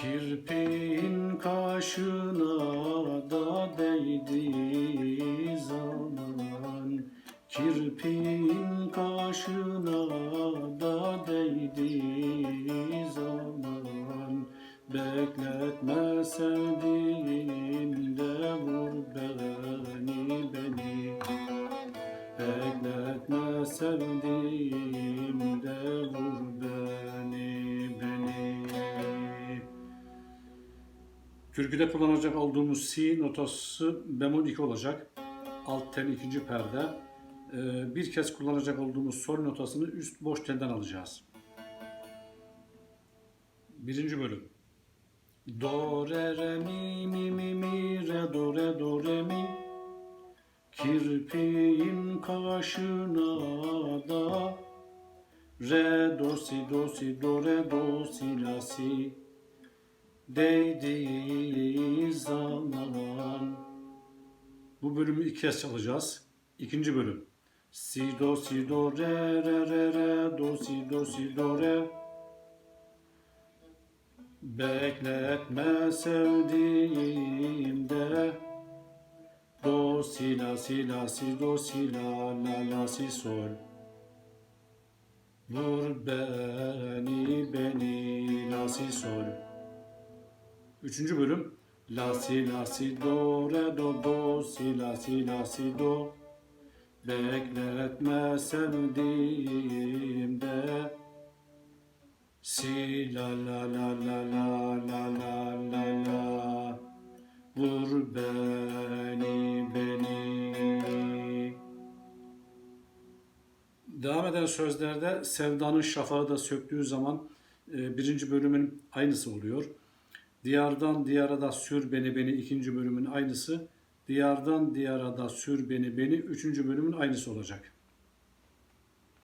Kirpiğin kaşına da değdi zaman. Kirpiğin kaşına da değdi zaman. Bekletme sevdiğim de vur beni beni. Bekletme sevdiğim de vur Türküde kullanacak olduğumuz si notası bemol 2 olacak. Alt tel ikinci perde. Ee, bir kez kullanacak olduğumuz sol notasını üst boş telden alacağız. Birinci bölüm. Do re re mi mi mi mi re do re do re mi Kirpiğin kaşına da Re do si do si do re do si la si Değdiği zaman. Bu bölümü iki kez çalacağız. İkinci bölüm. Si do si do re re re re do si do si do re. Bekletme sevdiğimde. Do si la si la si do si la la la si sol. Vur beni beni la si sol Üçüncü bölüm. La si la si do re do do. Si la si la si do. Bekletme sevdiğimde Si la la la la la la la la la. Vur beni beni. Devam eden sözlerde sevdanın şafağı da söktüğü zaman e, birinci bölümün aynısı oluyor. Diyardan diyara da sür beni beni ikinci bölümün aynısı. Diyardan diyara da sür beni beni üçüncü bölümün aynısı olacak.